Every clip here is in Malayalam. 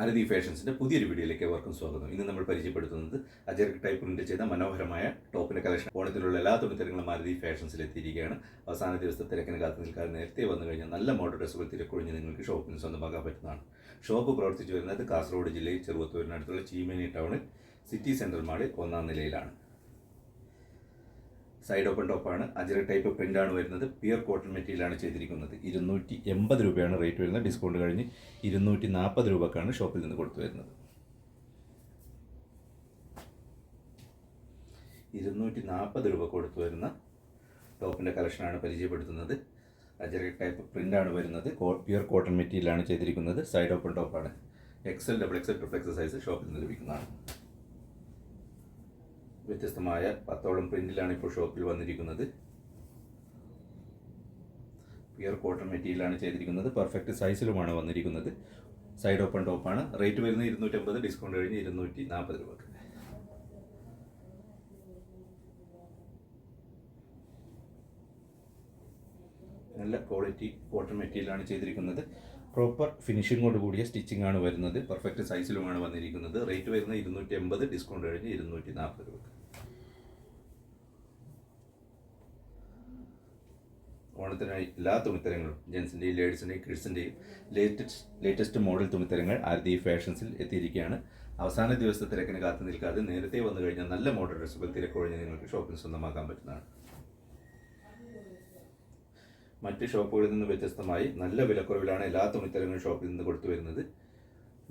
ആരതി ഫാഷൻസിന്റെ പുതിയൊരു വീഡിയോയിലേക്ക് ഏവർക്കും സ്വാഗതം. ഇന്ന് നമ്മൾ പരിചയപ്പെടുത്തുന്നത് അജർക്ക് ടൈപ്പ് പ്രിന്റ് ചെയ്ത മനോഹരമായ ടോപ്പിന്റെ കളക്ഷൻ. ഓണത്തിലുള്ള എല്ലാ തുണിത്തരങ്ങളും ആരതി ഫാഷൻസിൽ എത്തിയിരിക്കുകയാണ്. അവസാന ദിവസത്തെ തിരക്കിന് കാത്തു നിൽക്കാതെ നേരത്തെ വന്നു കഴിഞ്ഞാൽ നല്ല മോഡൽ ഡ്രസ്സുകൾ തിരക്കൊഴിഞ്ഞ് നിങ്ങൾക്ക് ഷോപ്പിന് സ്വന്തമാക്കാൻ പറ്റുന്നതാണ്. ഷോപ്പ് പ്രവർത്തിച്ചു വരുന്നത് കാസർഗോഡ് ജില്ലയിൽ ചെറുവത്തൂരിനടുത്തുള്ള ചീമേനി ടൗണിൽ സിറ്റി സെൻട്രൽ മാളിൽ ഒന്നാം നിലയിലാണ്. സൈഡ് ഓപ്പൺ ടോപ്പാണ് അജറ ടൈപ്പ് പ്രിന്റ് ആണ് വരുന്നത്. പ്യുർ കോട്ടൺ മെറ്റീരിയലാണ് ചെയ്തിരിക്കുന്നത്. ഇരുന്നൂറ്റി എൺപത് രൂപയാണ് റേറ്റ് വരുന്നത്. ഡിസ്കൗണ്ട് കഴിഞ്ഞ് ഇരുന്നൂറ്റി നാൽപ്പത് രൂപക്കാണ് ഷോപ്പിൽ നിന്ന് കൊടുത്തു വരുന്നത്. ഇരുന്നൂറ്റി നാൽപ്പത് രൂപ കൊടുത്തു വരുന്ന ടോപ്പിന്റെ കളക്ഷനാണ് പരിചയപ്പെടുത്തുന്നത്. അജിറ ടൈപ്പ് പ്രിന്റാണ് വരുന്നത്. പ്യുർ കോട്ടൺ മെറ്റീരിയലാണ് ചെയ്തിരിക്കുന്നത്. സൈഡ് ഓപ്പൺ ടോപ്പാണ് എക്സൽ ഡബിൾ എക്സൽ ട്രിപ്പിൾ എക്സസൈസ് ഷോപ്പിൽ നിന്ന് ലഭിക്കുന്നതാണ്. വ്യത്യസ്തമായ പത്തോളം പ്രിന്റിലാണ് ഇപ്പോൾ ഷോപ്പിൽ വന്നിരിക്കുന്നത്. പിയർ കോട്ടൺ മെറ്റീരിയലാണ് ചെയ്തിരിക്കുന്നത്. പെർഫെക്റ്റ് സൈസിലുമാണ് വന്നിരിക്കുന്നത്. സൈഡ് ഓപ്പൺ ടോപ്പാണ് റേറ്റ് വരുന്നത് ഇരുന്നൂറ്റമ്പത് ഡിസ്കൗണ്ട് കഴിഞ്ഞ് ഇരുന്നൂറ്റി നാൽപ്പത് രൂപക്ക്. നല്ല ക്വാളിറ്റി കോട്ടൺ മെറ്റീരിയലാണ് ചെയ്തിരിക്കുന്നത്. പ്രോപ്പർ ഫിനിഷിങ്ങോട് കൂടിയ സ്റ്റിച്ചിങ് ആണ് വരുന്നത്. പെർഫെക്റ്റ് സൈസിലുമാണ് വന്നിരിക്കുന്നത്. റേറ്റ് വരുന്നത് ഇരുന്നൂറ്റി എൺപത് ഡിസ്കൗണ്ട് കഴിഞ്ഞ് ഇരുന്നൂറ്റി നാൽപ്പത് രൂപ ഓണത്തിനായി എല്ലാ തുണിത്തരങ്ങളും ജെൻസിന്റെയും ലേഡീസിന്റെയും കിഡ്സിന്റെയും ലേറ്റസ്റ്റ് ലേറ്റസ്റ്റ് മോഡൽ തുണിത്തരങ്ങൾ ആരതി ഫാഷൻസിൽ എത്തിയിരിക്കുകയാണ്. അവസാന ദിവസത്തെ തിരക്കിന് കാത്തു നിൽക്കാതെ നേരത്തെ വന്നു കഴിഞ്ഞാൽ നല്ല മോഡൽ ഡ്രസ്സുകൾ തിരക്കൊഴിഞ്ഞ് നിങ്ങൾക്ക് ഷോപ്പിന് സ്വന്തമാക്കാൻ പറ്റുന്നതാണ്. മറ്റ് ഷോപ്പുകളിൽ നിന്ന് വ്യത്യസ്തമായി നല്ല വിലക്കുറവിലാണ് എല്ലാ തുണിത്തരങ്ങളും ഷോപ്പിൽ നിന്ന് കൊടുത്തു വരുന്നത്.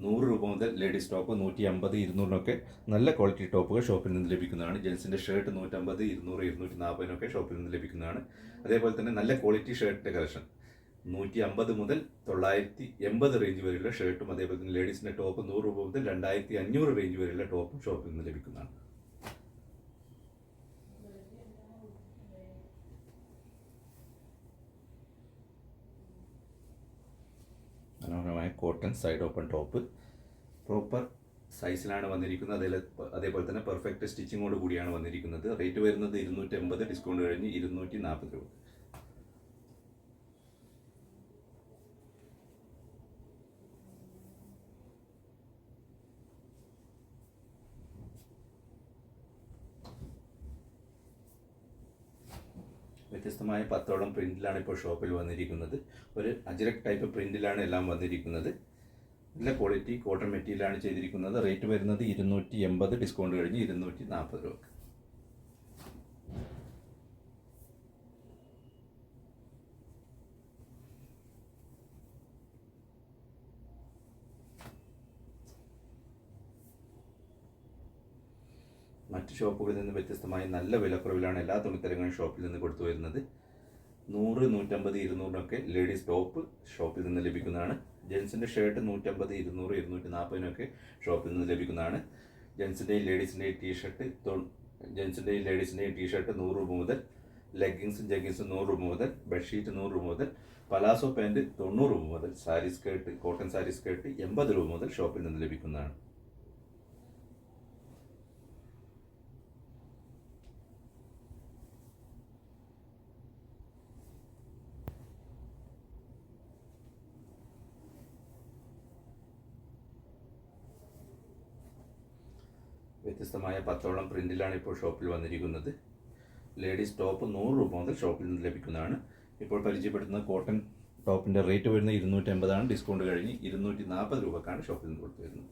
നൂറ് രൂപ മുതൽ ലേഡീസ് ടോപ്പ് നൂറ്റി അമ്പത് ഇരുന്നൂറിനൊക്കെ നല്ല ക്വാളിറ്റി ടോപ്പുകൾ ഷോപ്പിൽ നിന്ന് ലഭിക്കുന്നതാണ്. ജെൻസിന്റെ ഷർട്ട് നൂറ്റമ്പത് ഇരുന്നൂറ് ഇരുന്നൂറ്റി നാൽപ്പതിനൊക്കെ ഷോപ്പിൽ നിന്ന് ലഭിക്കുന്നതാണ്. അതേപോലെ തന്നെ നല്ല ക്വാളിറ്റി ഷർട്ടിന്റെ കളക്ഷൻ. നൂറ്റി അമ്പത് മുതൽ തൊള്ളായിരത്തി എൺപത് റേഞ്ച് വരെയുള്ള ഷർട്ടും അതേപോലെ തന്നെ ലേഡീസിന്റെ ടോപ്പ് നൂറ് രൂപ മുതൽ രണ്ടായിരത്തി അഞ്ഞൂറ് റേഞ്ച് വരെയുള്ള ടോപ്പും ഷോപ്പിൽ നിന്ന് ലഭിക്കുന്നതാണ് മനോഹരമായ cotton side open top. Proper സൈസിലാണ് വന്നിരിക്കുന്നത്. അതിൽ അതേപോലെ തന്നെ പെർഫെക്റ്റ് സ്റ്റിച്ചിങ്ങോട് കൂടിയാണ് വന്നിരിക്കുന്നത്. റേറ്റ് വരുന്നത് ഇരുന്നൂറ്റി എൺപത് ഡിസ്കൗണ്ട് കഴിഞ്ഞ് ഇരുന്നൂറ്റി നാൽപ്പത് രൂപ. വ്യത്യസ്തമായ പത്തോളം പ്രിന്റിലാണ് ഇപ്പോൾ ഷോപ്പിൽ വന്നിരിക്കുന്നത്. ഒരു അജ്രക് ടൈപ്പ് പ്രിന്റിലാണ് എല്ലാം വന്നിരിക്കുന്നത്. നല്ല ക്വാളിറ്റി കോട്ടൺ മെറ്റീരിയലാണ് ചെയ്തിരിക്കുന്നത്. റേറ്റ് വരുന്നത് ഇരുന്നൂറ്റി എൺപത് ഡിസ്കൗണ്ട് കഴിഞ്ഞ് ഇരുന്നൂറ്റി നാൽപ്പത് രൂപ മറ്റ് ഷോപ്പുകളിൽ നിന്ന് വ്യത്യസ്തമായി നല്ല വിലക്കുറവിലാണ് എല്ലാ തുണിത്തരങ്ങളും ഷോപ്പിൽ നിന്ന് കൊടുത്തു വരുന്നത്. നൂറ് നൂറ്റമ്പത് ഇരുന്നൂറിനൊക്കെ ലേഡീസ് ടോപ്പ് ഷോപ്പിൽ നിന്ന് ലഭിക്കുന്നതാണ്. ജെൻസിന്റെ ഷർട്ട് നൂറ്റമ്പത് ഇരുന്നൂറ് ഇരുന്നൂറ്റി നാൽപ്പതിനൊക്കെ ഷോപ്പിൽ നിന്ന് ലഭിക്കുന്നതാണ്. ജെൻസിന്റെയും ലേഡീസിന്റെയും ടീഷർട്ട് ജെൻസിന്റെയും ലേഡീസിന്റെയും ടീഷർട്ട് നൂറ് രൂപ മുതൽ ലെഗിങ്സും ജഗ്ഗിങ്സും നൂറ് രൂപ മുതൽ ബെഡ്ഷീറ്റ് നൂറ് രൂപ മുതൽ പലാസോ പാന്റ് തൊണ്ണൂറ് രൂപ മുതൽ sari skirt cotton sari skirt എൺപത് രൂപ മുതൽ ഷോപ്പിൽ നിന്ന് ലഭിക്കുന്നതാണ്. വ്യത്യസ്തമായ പത്തോളം പ്രിന്റിലാണ് ഇപ്പോൾ ഷോപ്പിൽ വന്നിരിക്കുന്നത്. ലേഡീസ് ടോപ്പ് നൂറ് രൂപ മുതൽ ഷോപ്പിൽ നിന്ന് ലഭിക്കുന്നതാണ്. ഇപ്പോൾ പരിചയപ്പെടുത്തുന്ന കോട്ടൺ ടോപ്പിന്റെ റേറ്റ് വരുന്നത് ഇരുന്നൂറ്റി അമ്പതാണ് ഡിസ്കൗണ്ട് കഴിഞ്ഞ് ഇരുന്നൂറ്റി നാൽപ്പത് രൂപക്കാണ് ഷോപ്പിൽ നിന്ന് കൊടുത്തു വരുന്നത്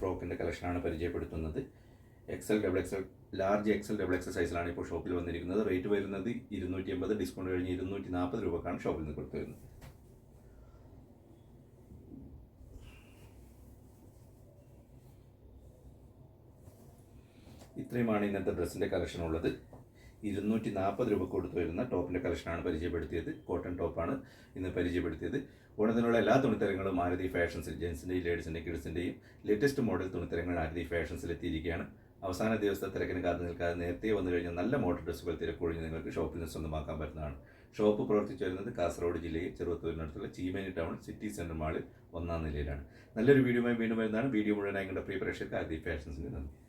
ഫ്രോക്കിന്റെ കളക്ഷനാണ് പരിചയപ്പെടുത്തുന്നത്. XL double XL large XL double XL സൈസിലാണ് ഇപ്പോൾ ഷോപ്പിൽ വന്നിരിക്കുന്നത്. റേറ്റ് വരുന്നത് ഇരുന്നൂറ്റി എൺപത് ഡിസ്കൗണ്ട് കഴിഞ്ഞ് ഇരുന്നൂറ്റി നാൽപ്പത് രൂപക്കാണ് ഷോപ്പിൽ നിന്ന് കൊടുത്തു വരുന്നത്. ഇത്രയുമാണ് ഇന്നത്തെ ഡ്രസ്സിന്റെ കളക്ഷൻ ഉള്ളത്. ഇരുന്നൂറ്റി നാൽപ്പത് രൂപ കൊടുത്തു വരുന്ന ടോപ്പിന്റെ കളക്ഷനാണ് പരിചയപ്പെടുത്തിയത്. കോട്ടൺ ടോപ്പാണ് ഇന്ന് പരിചയപ്പെടുത്തിയത്. ഓണത്തിനുള്ള എല്ലാ തുണിത്തരങ്ങളും ആരതി ഫാഷൻസിൽ ജെൻസിന്റെയും ലേഡീസിന്റെയും കിഡ്സിന്റെയും ലേറ്റസ്റ്റ് മോഡൽ തുണിത്തരങ്ങൾ ആരതി ഫാഷൻസിൽ എത്തിയിരിക്കുകയാണ്. അവസാന ദിവസത്തെ തിരക്കിന് കാത്തു നിൽക്കാതെ നേരത്തെ വന്നു കഴിഞ്ഞാൽ നല്ല മോഡൽ ഡ്രസ്സുകൾ തിരക്കൊഴിഞ്ഞ് നിങ്ങൾക്ക് ഷോപ്പിൽ നിന്ന് സ്വന്തമാക്കാൻ പറ്റുന്നതാണ്. ഷോപ്പ് പ്രവർത്തിച്ചു വരുന്നത് കാസർഗോഡ് ജില്ലയിൽ ചെറുവത്തൂരിനടുത്തുള്ള ചീമേനി ടൗൺ സിറ്റി സെന്റർ മാളിൽ ഒന്നാം നിലയിലാണ്. നല്ലൊരു വീഡിയോയുമായി വീണ്ടും വരുന്നതാണ്. വീഡിയോ മുഴുവനായി നിങ്ങളുടെ പ്രിയ ആരതി ഫാഷൻസിന്റെ നന്ദി.